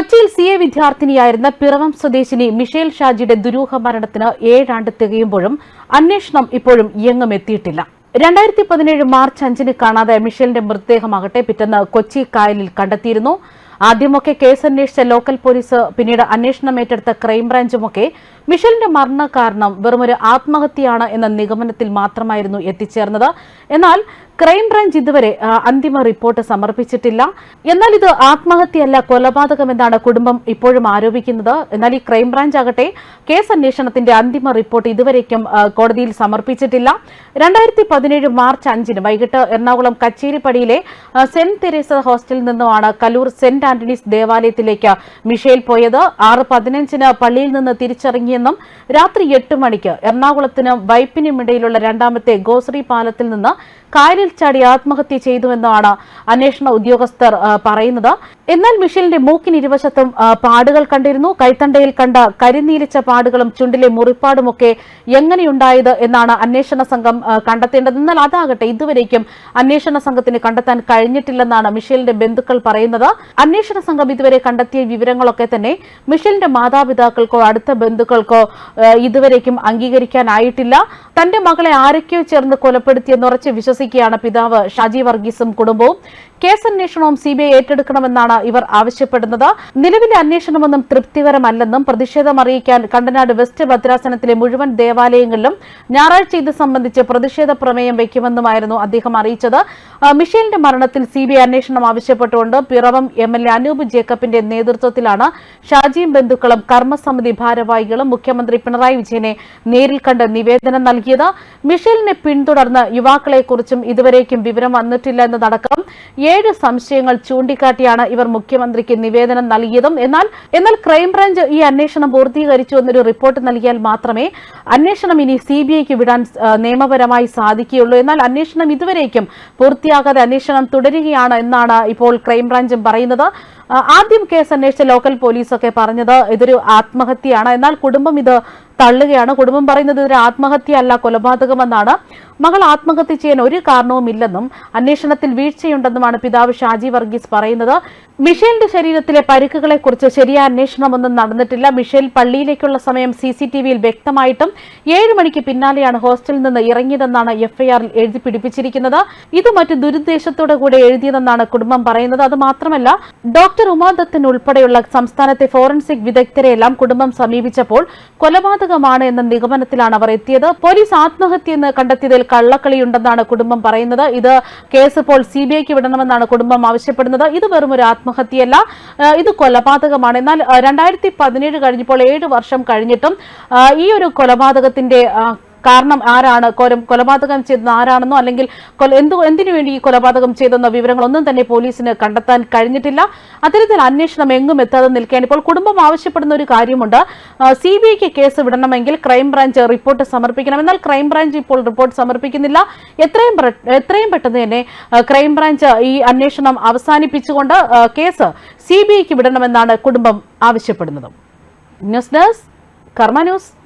കൊച്ചിയിൽ C A വിദ്യാർത്ഥിനിയായിരുന്ന Piravom സ്വദേശിനി Michel ഷാജിയുടെ ദുരൂഹ മരണത്തിന് ഏഴാണ്ട് തികയുമ്പോഴും അന്വേഷണം ഇപ്പോഴും എങ്ങും എത്തിയിട്ടില്ല. രണ്ടായിരത്തി പതിനേഴ് മാർച്ച് അഞ്ചിന് കാണാതെ മിഷേലിന്റെ മൃതദേഹമാകട്ടെ പിറ്റേന്ന് കൊച്ചി കായലിൽ കണ്ടെത്തിയിരുന്നു. ആദ്യമൊക്കെ കേസ് അന്വേഷിച്ച ലോക്കൽ പോലീസ് പിന്നീട് അന്വേഷണം ഏറ്റെടുത്ത ക്രൈംബ്രാഞ്ചുമൊക്കെ മിഷേലിന്റെ മരണ കാരണം വെറുമൊരു ആത്മഹത്യയാണ് എന്ന നിഗമനത്തിൽ മാത്രമായിരുന്നു എത്തിച്ചേർന്നത്. എന്നാൽ ക്രൈംബ്രാഞ്ച് ഇതുവരെ അന്തിമ റിപ്പോർട്ട് സമർപ്പിച്ചിട്ടില്ല. എന്നാൽ ഇത് ആത്മഹത്യയല്ല കൊലപാതകമെന്നാണ് കുടുംബം ഇപ്പോഴും ആരോപിക്കുന്നത്. എന്നാൽ ഈ ക്രൈംബ്രാഞ്ച് ആകട്ടെ കേസ് അന്വേഷണത്തിന്റെ അന്തിമ റിപ്പോർട്ട് ഇതുവരേക്കും കോടതിയിൽ സമർപ്പിച്ചിട്ടില്ല. രണ്ടായിരത്തി പതിനേഴ് മാർച്ച് അഞ്ചിന് വൈകിട്ട് എറണാകുളം കച്ചേരിപ്പടിയിലെ സെന്റ് തെരേസ ഹോസ്റ്റലിൽ നിന്നുമാണ് കലൂർ സെന്റ് ആന്റണീസ് ദേവാലയത്തിലേക്ക് മിഷേൽ പോയത്. ആറ് പതിനഞ്ചിന് പള്ളിയിൽ നിന്ന് തിരിച്ചിറങ്ങിയെന്നും രാത്രി എട്ട് മണിക്ക് എറണാകുളത്തിനും വൈപ്പിനും ഇടയിലുള്ള രണ്ടാമത്തെ ഗോസറി പാലത്തിൽ നിന്ന് കായലിൽ ചാടി ആത്മഹത്യ ചെയ്തുവെന്നാണ് അന്വേഷണ ഉദ്യോഗസ്ഥർ പറയുന്നത്. എന്നാൽ മിഷേലിന്റെ മൂക്കിന് ഇരുവശത്തും പാടുകൾ കണ്ടിരുന്നു. കൈത്തണ്ടയിൽ കണ്ട കരിനീലിച്ച പാടുകളും ചുണ്ടിലെ മുറിപ്പാടുമൊക്കെ എങ്ങനെയുണ്ടായത് എന്നാണ് അന്വേഷണ സംഘം കണ്ടെത്തേണ്ടത്. എന്നാൽ അതാകട്ടെ ഇതുവരേക്കും അന്വേഷണ സംഘത്തിന് കണ്ടെത്താൻ കഴിഞ്ഞിട്ടില്ലെന്നാണ് മിഷേലിന്റെ ബന്ധുക്കൾ പറയുന്നത്. അന്വേഷണ സംഘം ഇതുവരെ കണ്ടെത്തിയ വിവരങ്ങളൊക്കെ തന്നെ മിഷേലിന്റെ മാതാപിതാക്കൾക്കോ അടുത്ത ബന്ധുക്കൾക്കോ ഇതുവരേക്കും അംഗീകരിക്കാനായിട്ടില്ല. തന്റെ മകളെ ആരൊക്കെയോ ചേർന്ന് കൊലപ്പെടുത്തിയെന്ന് ഉറച്ച് വിശ്വസിക്കുകയാണ് പിതാവ് ഷാജി വർഗീസും കുടുംബവും. കേസ് അന്വേഷണവും സി ബി ഐ ഏറ്റെടുക്കണമെന്നാണ് ഇവർ ആവശ്യപ്പെടുന്നത്. നിലവിലെ അന്വേഷണമൊന്നും തൃപ്തികരമല്ലെന്നും പ്രതിഷേധം അറിയിക്കാൻ കണ്ടനാട് വെസ്റ്റ് ഭദ്രാസനത്തിലെ മുഴുവൻ ദേവാലയങ്ങളിലും ഞായറാഴ്ച ഇത് സംബന്ധിച്ച് പ്രതിഷേധ പ്രമേയം വയ്ക്കുമെന്നുമായിരുന്നു അദ്ദേഹം അറിയിച്ചത്. മിഷേലിന്റെ മരണത്തിൽ സി ബി ഐ അന്വേഷണം ആവശ്യപ്പെട്ടുകൊണ്ട് Piravom M L A Anoop ജേക്കബിന്റെ നേതൃത്വത്തിലാണ് ഷാജിയും ബന്ധുക്കളും കർമ്മസമിതി ഭാരവാഹികളും മുഖ്യമന്ത്രി പിണറായി വിജയനെ നേരിൽ കണ്ട് നിവേദനം നൽകിയത്. മിഷേലിനെ പിന്തുടർന്ന് യുവാക്കളെക്കുറിച്ചും ഇതുവരേക്കും വിവരം വന്നിട്ടില്ല എന്നതടക്കം ഏഴ് സംശയങ്ങൾ ചൂണ്ടിക്കാട്ടിയാണ് ഇവർ മുഖ്യമന്ത്രിക്ക് നിവേദനം നൽകിയതും. എന്നാൽ എന്നാൽ ക്രൈംബ്രാഞ്ച് ഈ അന്വേഷണം പൂർത്തീകരിച്ചു എന്നൊരു റിപ്പോർട്ട് നൽകിയാൽ മാത്രമേ അന്വേഷണം ഇനി സി ബി ഐക്ക് വിടാൻ നിയമപരമായി സാധിക്കുകയുള്ളൂ. എന്നാൽ അന്വേഷണം ഇതുവരേക്കും പൂർത്തിയാകാതെ അന്വേഷണം തുടരുകയാണ് എന്നാണ് ഇപ്പോൾ ക്രൈംബ്രാഞ്ചും പറയുന്നത്. ആദ്യം കേസ് അന്വേഷിച്ച ലോക്കൽ പോലീസൊക്കെ പറഞ്ഞത് ഇതൊരു ആത്മഹത്യയാണ്. എന്നാൽ കുടുംബം ഇത് തള്ളുകയാണ്. കുടുംബം പറയുന്നത് ഇതൊരു ആത്മഹത്യയല്ല കൊലപാതകമെന്നാണ്. മകൾ ആത്മഹത്യ ചെയ്യാൻ ഒരു കാരണവുമില്ലെന്നും അന്വേഷണത്തിൽ വീഴ്ചയുണ്ടെന്നുമാണ് പിതാവ് ഷാജി വർഗീസ് പറയുന്നത്. മിഷേലിന്റെ ശരീരത്തിലെ പരിക്കുകളെ കുറിച്ച് ശരിയായ അന്വേഷണമൊന്നും നടന്നിട്ടില്ല. മിഷേൽ പള്ളിയിലേക്കുള്ള സമയം സി സി ടി വിയിൽ വ്യക്തമായിട്ടും ഏഴ് മണിക്ക് പിന്നാലെയാണ് ഹോസ്റ്റലിൽ നിന്ന് ഇറങ്ങിയതെന്നാണ് എഫ്ഐആറിൽ എഴുതി പിടിപ്പിച്ചിരിക്കുന്നത്. ഇത് മറ്റു ദുരുദ്ദേശത്തോടെ കൂടെ എഴുതിയതെന്നാണ് കുടുംബം പറയുന്നത്. അത് മാത്രമല്ല ഡോക്ടർ ഉമാദത്തൻ ഉൾപ്പെടെയുള്ള സംസ്ഥാനത്തെ ഫോറൻസിക് വിദഗ്ധരെയെല്ലാം കുടുംബം സമീപിച്ചപ്പോൾ കൊലപാതകമാണ് എന്ന നിഗമനത്തിലാണ് അവർ എത്തിയത്. പോലീസ് ആത്മഹത്യ എന്ന് കണ്ടെത്തിയതിൽ കള്ളക്കളിയുണ്ടെന്നാണ് കുടുംബം പറയുന്നത്. ഇത് കേസ് ഇപ്പോൾ സി വിടണമെന്നാണ് കുടുംബം ആവശ്യപ്പെടുന്നത്. ഇത് വെറും ഒരു ആത്മഹത്യയല്ല. ഇത് കൊലപാതകമാണ്. എന്നാൽ രണ്ടായിരത്തി പതിനേഴ് കഴിഞ്ഞപ്പോൾ ഏഴ് വർഷം കഴിഞ്ഞിട്ടും ഈ ഒരു കൊലപാതകത്തിന്റെ കാരണം ആരാണ്? കൊല- കൊലപാതകം ചെയ്തത് ആരാണെന്നോ അല്ലെങ്കിൽ എന്തിനു വേണ്ടി ഈ കൊലപാതകം ചെയ്തെന്ന വിവരങ്ങളൊന്നും തന്നെ പോലീസിന് കണ്ടെത്താൻ കഴിഞ്ഞിട്ടില്ല. അത്തരത്തിൽ അന്വേഷണം എങ്ങും എത്താതെ നിൽക്കുകയാണ്. ഇപ്പോൾ കുടുംബം ആവശ്യപ്പെടുന്ന ഒരു കാര്യമുണ്ട്. സി ബി ഐക്ക് കേസ് വിടണമെങ്കിൽ ക്രൈംബ്രാഞ്ച് റിപ്പോർട്ട് സമർപ്പിക്കണം. എന്നാൽ ക്രൈംബ്രാഞ്ച് ഇപ്പോൾ റിപ്പോർട്ട് സമർപ്പിക്കുന്നില്ല. എത്രയും എത്രയും പെട്ടെന്ന് തന്നെ ക്രൈംബ്രാഞ്ച് ഈ അന്വേഷണം അവസാനിപ്പിച്ചുകൊണ്ട് കേസ് സി ബി ഐക്ക് വിടണമെന്നാണ് കുടുംബം ആവശ്യപ്പെടുന്നത്. News desk Karma news.